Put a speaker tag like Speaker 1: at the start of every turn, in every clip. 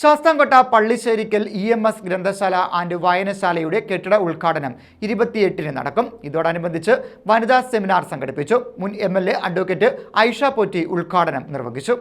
Speaker 1: Sasthamkotta Pallisserikkal E M S ഗ്രന്ഥശാല and വായനശാലയുടെ കെട്ടിട ഉദ്ഘാടനം ഇരുപത്തിയെട്ടിന് നടക്കും. ഇതോടനുബന്ധിച്ച് വനിതാ സെമിനാർ സംഘടിപ്പിച്ചു. മുൻ M L A advocate Aisha Potti ഉദ്ഘാടനം നിർവഹിച്ചു.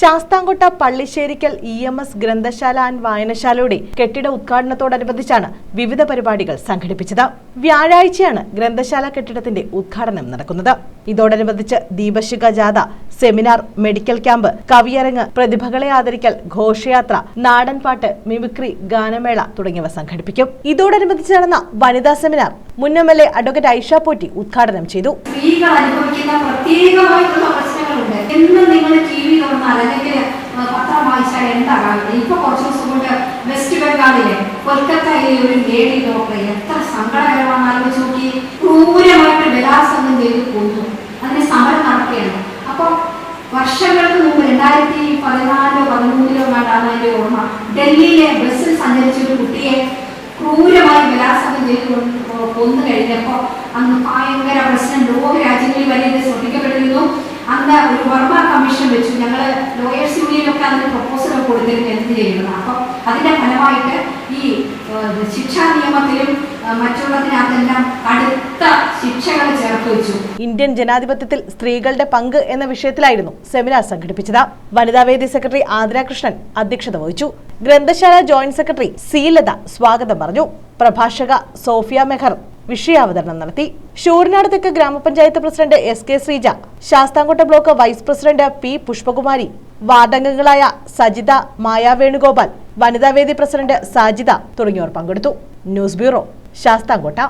Speaker 2: Sasthamkotta Pallisserikkal E M S ഗ്രന്ഥശാല ആൻഡ് വായനശാലയുടെ കെട്ടിട ഉദ്ഘാടനത്തോടനുബന്ധിച്ചാണ് വിവിധ പരിപാടികൾ സംഘടിപ്പിച്ചത്. വ്യാഴാഴ്ചയാണ് ഗ്രന്ഥശാല കെട്ടിടത്തിന്റെ ഉദ്ഘാടനം നടക്കുന്നത്. ഇതോടനുബന്ധിച്ച് ദീപശിഖ ജാഥ സെമിനാർ മെഡിക്കൽ ക്യാമ്പ് കവിയരങ്ങ് പ്രതിഭകളെ ആദരിക്കൽ ഘോഷയാത്ര നാടൻപാട്ട് മിമിക്രി ഗാനമേള തുടങ്ങിയവ സംഘടിപ്പിക്കും. ഇതോടനുബന്ധിച്ച് നടന്ന വനിതാ സെമിനാർ മുൻ M L A advocate Aisha Potti ഉദ്ഘാടനം ചെയ്തു.
Speaker 3: സ്ത്രീകൾ അനുഭവിക്കുന്ന പ്രത്യേകമായിട്ടുള്ള പ്രശ്നങ്ങളുണ്ട്. എന്നും നിങ്ങൾ ടി വി തുറന്നാൽ അല്ലെങ്കിൽ പത്രം വായിച്ചാൽ എന്താ കാണുന്നത് ഇപ്പൊ കുറച്ച് ദിവസം കൊണ്ട് വെസ്റ്റ് ബംഗാളിലെ കൊൽക്കത്തയിലെ ഒരു ലേഡി ഡോക്ടറെ എത്ര സങ്കടകരമാണെന്ന് ആലോചിച്ച് നോക്കി ക്രൂരമായിട്ട് ബലാത്സംഗം ചെയ്ത് കൊന്നു അതിന് സമരം നടക്കുകയാണ് അപ്പൊ വർഷങ്ങൾക്ക് മുമ്പ് രണ്ടായിരത്തി പതിനാലിലോ പതിമൂന്നിലോ ആയിട്ടാണ് അതിന്റെ ഓർമ്മ. ഡൽഹിയിലെ ബസ്സിൽ സഞ്ചരിച്ച ഒരു കുട്ടിയെ ക്രൂരമായി ബലാത്സംഗം ചെയ്ത് കൊന്നു കഴിഞ്ഞപ്പോൾ അന്ന് ഭയങ്കര പ്രശ്നം. ലോക രാജ്യങ്ങളിൽ വരെ ശ്രദ്ധിക്കപ്പെട്ടിരുന്നു. അന്ന് ഒരു വർമ്മ കമ്മീഷൻ വെച്ചു. ഞങ്ങൾ ലോയേഴ്സ് യൂണിയനൊക്കെ അതിന് പ്രപ്പോസൽ കൊടുത്തിരുന്നു എന്ത് ചെയ്യുന്നത് അപ്പം അതിന്റെ ഫലമായിട്ട് ഈ ശിക്ഷാ നിയമത്തിലും മറ്റുള്ളതിനകത്തെല്ലാം കടുത്ത ശിക്ഷകൾ ചേർത്ത് വെച്ചു.
Speaker 2: ഇന്ത്യൻ ജനാധിപത്യത്തിൽ സ്ത്രീകളുടെ പങ്ക് എന്ന വിഷയത്തിലായിരുന്നു സെമിനാർ സംഘടിപ്പിച്ചത്. വനിതാവേദി സെക്രട്ടറി ആതിര കൃഷ്ണൻ അധ്യക്ഷത വഹിച്ചു. ഗ്രന്ഥശാല ജോയിന്റ് സെക്രട്ടറി സീലത ലത സ്വാഗതം പറഞ്ഞു. പ്രഭാഷക സോഫിയ മെഹർ വിഷയാവതരണം നടത്തി. ഷൂരിനാട് തെക്ക് ഗ്രാമപഞ്ചായത്ത് president S K Sreeja Sasthamkotta block vice president P Pushpakumari വാർഡംഗങ്ങളായ Sajitha Maya Venugopal വനിതാവേദി പ്രസിഡന്റ് സാജിത തുടങ്ങിയവർ പങ്കെടുത്തു. News bureau Sasthamkotta.